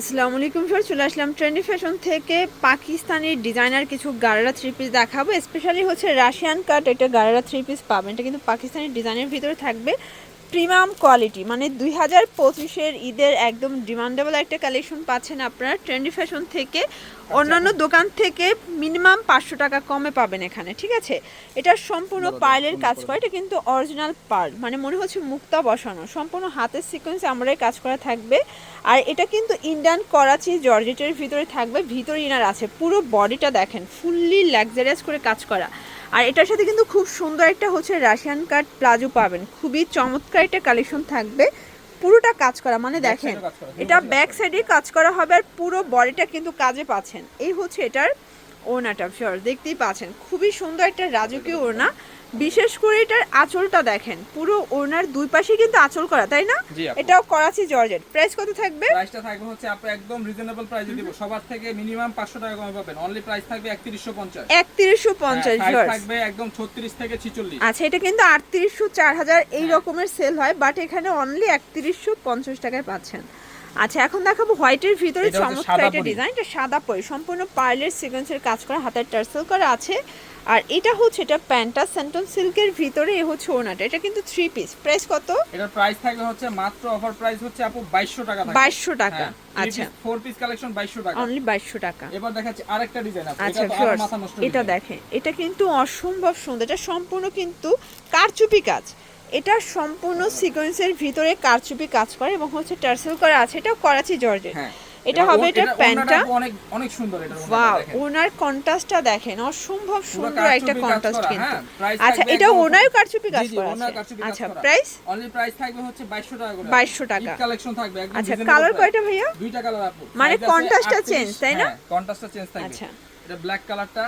আসসালামু আলাইকুম সর চলে আসলাম ট্রেন্ডি ফ্যাশন থেকে। পাকিস্তানি ডিজাইনার কিছু গারারা থ্রি পিস দেখাবো। স্পেশালি হচ্ছে রাশিয়ান কাট একটা গারারা থ্রি পিস পাবেন। এটা কিন্তু পাকিস্তানি ডিজাইনের ভিতরে থাকবে। প্রিমিয়াম কোয়ালিটি মানে দুই হাজার পঁচিশের ঈদের একদম ডিমান্ডেবল একটা কালেকশন পাচ্ছেন আপনারা ট্রেন্ডি ফ্যাশন থেকে। অন্যান্য দোকান থেকে মিনিমাম পাঁচশো টাকা কমে পাবেন এখানে ঠিক আছে? এটা সম্পূর্ণ পার্লের কাজ করে এটা কিন্তু অরিজিনাল পার্ল মানে মনে হচ্ছে মুক্তা বসানো সম্পূর্ণ হাতের সিকোয়েন্স আমরাই কাজ করা থাকবে। আর এটা কিন্তু ইন্ডিয়ান করাচি জর্জেটের ভিতরে থাকবে ভিতরে ইনার আছে পুরো বডিটা দেখেন ফুললি লাক্সারিয়াস করে কাজ করা। আর এটার সাথে কিন্তু খুব সুন্দর একটা হচ্ছে রাশিয়ান কাট প্লাজো পাবেন। খুবই চমৎকার একটা কালেকশন থাকবে। পুরোটা কাজ করা মানে দেখেন এটা ব্যাক সাইডে কাজ করা হবে আর পুরো বডিটা কিন্তু কাজে পাচ্ছেন। এই হচ্ছে এটার ওনাটা শিওর দেখতেই পাচ্ছেন। খুবই সুন্দর একটা রাজকীয় ওনা বিশেষ করে এটার আঁচলটা দেখেন। পুরো ওনার দুই পাশে কিন্তু আঁচল করা তাই না? এটাও করাচি জর্জেট। প্রাইস কত থাকবে? প্রাইসটা থাকবে হচ্ছে আপনি একদম রিজনেবল প্রাইসে দিব। সবার থেকে মিনিমাম 500 টাকা কমে পাবেন। অনলি প্রাইস থাকবে 3150 একত্রিশশো পঞ্চাশ সাইজ ভিউয়ার্স হ্যাঁ, থাকবে একদম 36 থেকে 46 আচ্ছা এটা কিন্তু আটত্রিশশো চার হাজার এই রকমের সেল হয় বাট এখানে অনলি একত্রিশশো পঞ্চাশ টাকায় পাচ্ছেন। আচ্ছা এখন দেখাবো হোয়াইটের ভিতরে চমৎকার সাদা একটা। ডিজাইন এটা সাদা পরি। সম্পূর্ণ পার্লের সিকোয়েন্সের কাজ করা হাতের টার্সেল করা আছে। আর এটা হচ্ছে এটা প্যান্টা সেন্টন সিল্কের ভিতরে এ হচ্ছে ওনাটা এটা কিন্তু থ্রি পিস প্রাইস কত? এটার প্রাইস থাকবে হচ্ছে মাত্র অফার প্রাইস হচ্ছে আপু 2200 টাকা থাকবে। বাইশশো টাকা। আচ্ছা। ফোর পিস কালেকশন 2200 টাকা। অনলি বাইশশো টাকা। এবার দেখাচ্ছি আরেকটা ডিজাইন আছে আচ্ছা এটা তো মাথা নষ্ট এটা দেখেন। এটা কিন্তু অসম্ভব সুন্দর। এটা সম্পূর্ণ কিন্তু কারচুপি কাজ। এটা সম্পূর্ণ সিকোয়েন্সের ভিতরে কারচুপি কাজ করে এবং হচ্ছে টার্সেল করা আছে। এটা করাচি জর্জেট। হ্যাঁ। এটা হবে এটা প্যান্টটা। অনেক অনেক সুন্দর এটা ওয়াও ওনার কন্ট্রাস্টটা দেখেন অসম্ভব সুন্দর একটা কন্ট্রাস্ট কিন্তু। হ্যাঁ, আচ্ছা এটা ওনার কারচুপি কাজ করা আছে। আচ্ছা প্রাইস অনলি প্রাইস থাকবে হচ্ছে 2200 টাকা করে। 2200 টাকা। কালেকশন থাকবে একদম আচ্ছা কালার। কয়টা ভাইয়া? দুইটা কালার আপু। মানে কন্ট্রাস্টটা আছে contrast টা 38 change, তাই না? কন্ট্রাস্টটা টা চেঞ্জ থাকবে। আচ্ছা। এটা ব্ল্যাক কালারটা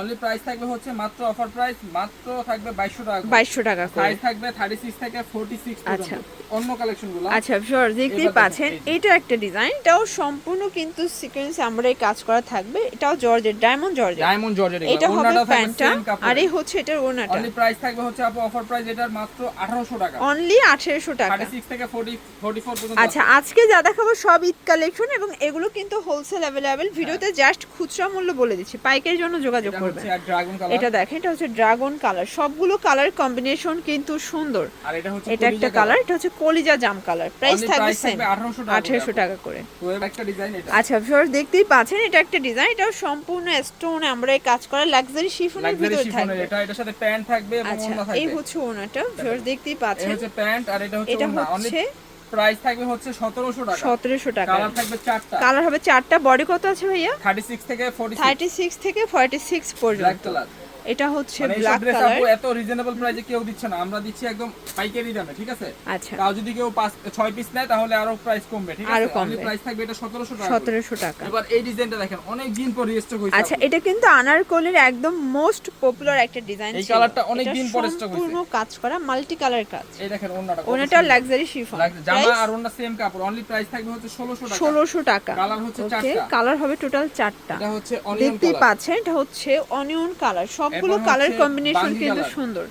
অনলি প্রাইস থাকবে হচ্ছে মাত্র অফার প্রাইস মাত্র থাকবে 2200 টাকা করে। বাইশশো টাকা করে। সাইজ থাকবে 36 থেকে 46 আচ্ছা। অন্য কালেকশনগুলো আচ্ছা শিওর দেখতেই পাচ্ছেন এটা একটা ডিজাইন এটাও সম্পূর্ণ কিন্তু সিকোয়েন্স আমরা এই কাজ করা থাকবে। এটাও georgette diamond georgette diamond georgette এটা হবে প্যান্টটা আর এই হচ্ছে এটার ওনাটা অনলি প্রাইস থাকবে হচ্ছে আপু অফার প্রাইস এটার মাত্র 1800 টাকা। অনলি আঠেরোশো টাকা। 36 থেকে 40 44 পর্যন্ত। আচ্ছা আজকে যা দেখাবো সব ঈদ কালেকশন এবং এগুলো কিন্তু হোলসেল অ্যাভেলেবেল ভিডিওতে জাস্ট খুচরা মূল্য বলে দিচ্ছি। পাইকারির জন্য যোগাযোগ করবেন। এটা দেখেন এটা হচ্ছে ড্রাগন কালার সবগুলো কালার কম্বিনেশন কিন্তু সুন্দর। এটা একটা কালার এটা হচ্ছে কলিজা জাম কালার প্রাইস থাকবে price সেম থাকবে 1800 টাকা করে। আঠেরোশো। টাকা করে। আচ্ছা ভিউয়ার দেখতেই পাচ্ছেন এটা একটা ডিজাইন এটাও সম্পূর্ণ স্টোন আমরা এই কাজ করা লাক্সারি শিফনের ভিতরে থাকবে। এটা এটার সাথে প্যান্ট থাকবে এবং আচ্ছা এই হচ্ছে ওনাটা ভিউয়ার দেখতেই পাচ্ছেন। হচ্ছে প্যান্ট আর এটা হচ্ছে এটা হচ্ছে প্রাইস থাকবে হচ্ছে 1700 টাকা। সতেরোশো টাকা। কালার থাকবে চারটা। কালার হবে চারটা। বডি কত আছে ভাইয়া? 36 থেকে 46 থার্টি সিক্স থেকে ফর্টি সিক্স ব্ল্যাক পর্যন্ত কালার এটা হচ্ছে মানে ব্ল্যাক কালার এত রিজনেবল প্রাইসে কেউ দিচ্ছে না। আমরা দিচ্ছি একদম পাইকারি দামে ঠিক আছে? আচ্ছা। তাও যদি কেউ পাঁচ ছয় পিস নেয় তাহলে আরও প্রাইস কমবে ঠিক আরও আছে? কমবে। প্রাইস থাকবে এটা 1700 টাকা করে। সতেরোশো টাকা। এবার এই ডিজাইনটা দেখেন অনেক দিন পর রিস্টক হইছে আচ্ছা এটা কিন্তু আনারকলির একদম মোস্ট পপুলার একটা ডিজাইন এই কালারটা অনেক দিন পরে stock হইছে। কাজ করা মাল্টি কালার কাজ। এই দেখেন ওনাটা সুন্দর। লাক্সারি শিফন জামা আর ওড়না সেম কাপড় অনলি প্রাইস থাকবে হচ্ছে 1600 টাকা। ষোলোশো টাকা। কালার হচ্ছে চারটা। কালার হবে টোটাল চারটা। এটা হচ্ছে অনিয়ন দেখতেই কালার পাচ্ছেন এটা হচ্ছে অনিয়ন কালার সবগুলো কালার কম্বিনেশন কিন্তু সুন্দর।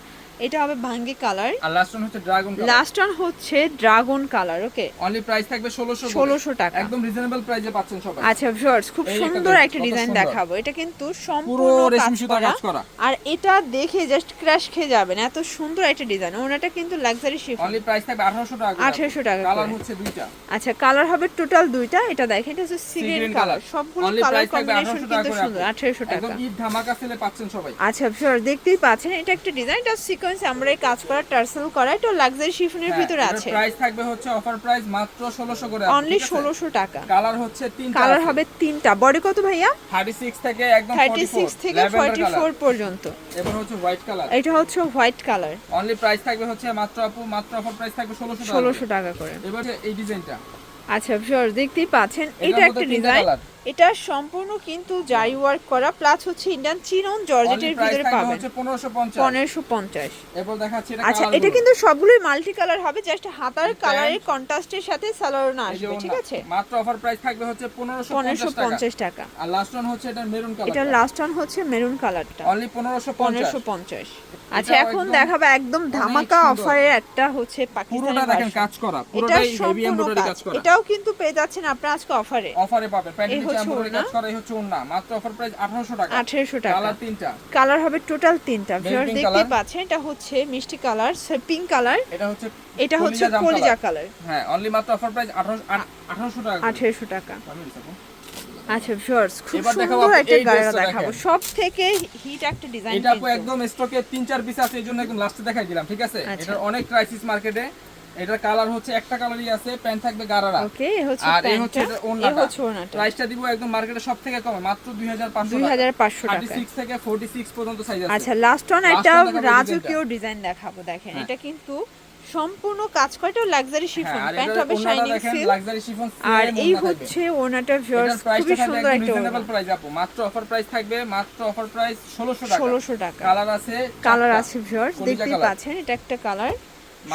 এটা হবে ভাঙ্গি কালার। আর লাস্ট ওয়ান হচ্ছে ড্রাগন কালার লাস্ট ওয়ান হচ্ছে dragon colour okay only price থাকবে 1600 করে। ষোলোশো টাকা। একদম রিজনেবল প্রাইসে পাচ্ছেন সবাই। আচ্ছা ভিউয়ার্স খুব সুন্দর একটা ডিজাইন দেখাবো। এটা কিন্তু সম্পূর্ণ কাজ সুতা করা কাজ করা। আর এটা দেখে জাস্ট ক্র্যাশ খেয়ে যাবেন। এত সুন্দর একটা ডিজাইন ওনাটা কিন্তু লাক্সারি শিফন অনলি প্রাইস থাকবে 1800 টাকা 1800 টাকা কালার হচ্ছে দুইটা। আচ্ছা কালার হবে টোটাল দুইটা। এটা দেখেন এটা হচ্ছে green কালার। সবগুলো কালার থাকবে কম্বিনেশন 1800 টাকা কিন্তু সুন্দর। আপু। 1800 টাকা। একদম ধামাকা সেলে পাচ্ছেন সবাই। আচ্ছা শিওর দেখতেই পাচ্ছেন এটা একটা ডিজাইন এটা সিকোয়েন্স আমরা এই কাজ করা টার্সেল করা এটা লাক্সারি শিফনের ভিতরে আছে। প্রাইস থাকবে হচ্ছে অফার প্রাইস মাত্র 1600 করে অনলি ষোলোশো টাকা। কালার হচ্ছে তিনটা কালার হবে তিনটা। বডি কত ভাইয়া? 36 থেকে একদম থার্টি 44 সিক্স থেকে ল্যাভেন্ডার ফর্টি ফোর কালার পর্যন্ত। এবার হচ্ছে হোয়াইট কালার এটা হচ্ছে হোয়াইট কালার অনলি প্রাইস থাকবে হচ্ছে মাত্র আপু মাত্র অফার প্রাইস থাকবে 1600 টাকা ষোলোশো টাকা করে। এবার এই ডিজাইনটা আচ্ছা শিওর দেখতেই পাচ্ছেন এটা একটা ডিজাইন এটা সম্পূর্ণ কিন্তু জারি ওয়ার্ক করা প্লাস হচ্ছে ইন্ডিয়ান চিনন জর্জেটের ভিতরে পাবেন। 1550 পনেরোশো পঞ্চাশ। এরপর দেখাচ্ছি এটা আচ্ছা এটা কিন্তু সবগুলোই মাল্টি কালার হবে জাস্ট হাতার কালারের কন্ট্রাস্টের সাথে সালোয়ার না আসবে ঠিক আছে? মাত্র অফার প্রাইস থাকবে হচ্ছে 1550 পনেরোশো টাকা। আর লাস্ট ওয়ান হচ্ছে এটা মেরুন এটা লাস্ট অন হচ্ছে মেরুন কালারটা অনলি 1550 পনেরোশো পঞ্চাশ। আচ্ছা এখন দেখাবো একদম ধামাকা অফারের একটা হচ্ছে পাকিস্তানি দেখেন কাজ করা পুরোটাই হেভি এমব্রয়ডারি কাজ। করা। এটাও কিন্তু পেয়ে যাচ্ছেন আপনারা আজকে অফারে অফারে পাবেন। প্যান্টের নিচে হচ্ছে এমব্রয়ডারি কাজ করা এই হচ্ছে ওন্না মাত্র অফার প্রাইস 1800 টাকা। আঠেরোশো টাকা। কালার তিনটা। কালার হবে টোটাল তিনটা। ভিউয়ার দেখতে পাচ্ছেন এটা হচ্ছে মিষ্টি কালার পিঙ্ক কালার এটা হচ্ছে এটা হচ্ছে কলিজা। কালার হ্যাঁ অনলি মাত্র অফার প্রাইস 1800 টাকা করে। আঠেরোশো টাকা। আচ্ছা ভিউয়ার্স খুব সুন্দর একটা টা দেখাবো। সব থেকে হিট একটা ডিজাইন এটা আপু একদম স্টকে তিন চার পিস আছে এই জন্য একদম লাস্টে দেখাই দিলাম ঠিক আছে? আচ্ছা। এটার অনেক ক্রাইসিস মার্কেটে এটার কালার হচ্ছে একটা কালারই আছে প্যান্ট থাকবে গারারা। ওকে হচ্ছে আর এই হচ্ছে এটা প্রাইসটা দিব একদম মার্কেটে সব থেকে কম মাত্র 2500 দুই হাজার পাঁচশো টাকা 36 থেকে 46 পর্যন্ত সাইজ আছে। আচ্ছা লাস্ট Last একটা রাজকীয় ডিজাইন দেখাবো দেখেন। হ্যাঁ। এটা কিন্তু সম্পূর্ণ কাজ করে এটা লাক্সারি শিফন হ্যাঁ আর প্যান্ট হবে শাইনিং দেখেন সিল্ক লাক্সারি শিফন আর এই হচ্ছে ওনাটা ভিউয়ার্স খুবই সুন্দর একটা রিজনেবল প্রাইস আপু। মাত্র অফার প্রাইস থাকবে মাত্র অফার প্রাইস 1600 টাকা। ষোলোশো টাকা। কালার আছে কালার আছে ভিউয়ার্স দেখতেই। পাচ্ছেন এটা একটা কালার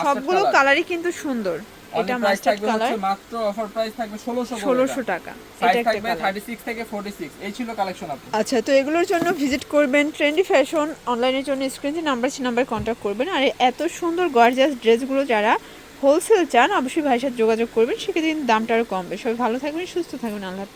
সবগুলো কালারই কিন্তু সুন্দর। এটা মাস্টার্ড কালার মাত্র অফার প্রাইস থাকবে 1600 টাকা। এটা থাকবে 36 থেকে 46 এই ছিল কালেকশন আপনার আচ্ছা তো এগুলোর জন্য ভিজিট করবেন ট্রেন্ডি ফ্যাশন অনলাইনের জন্য স্ক্রিনে নাম্বার নাম্বার কন্ট্যাক্ট করবেন। আর এত সুন্দর গর্জিয়াস ড্রেসগুলো যারা হোলসেল চান অবশ্যই ভাইয়ের সাথে যোগাযোগ করবেন। সেক্ষেত্রে কিন্তু দামটা আরও কমবে। সবাই ভালো থাকবেন সুস্থ থাকবেন। আল্লাহ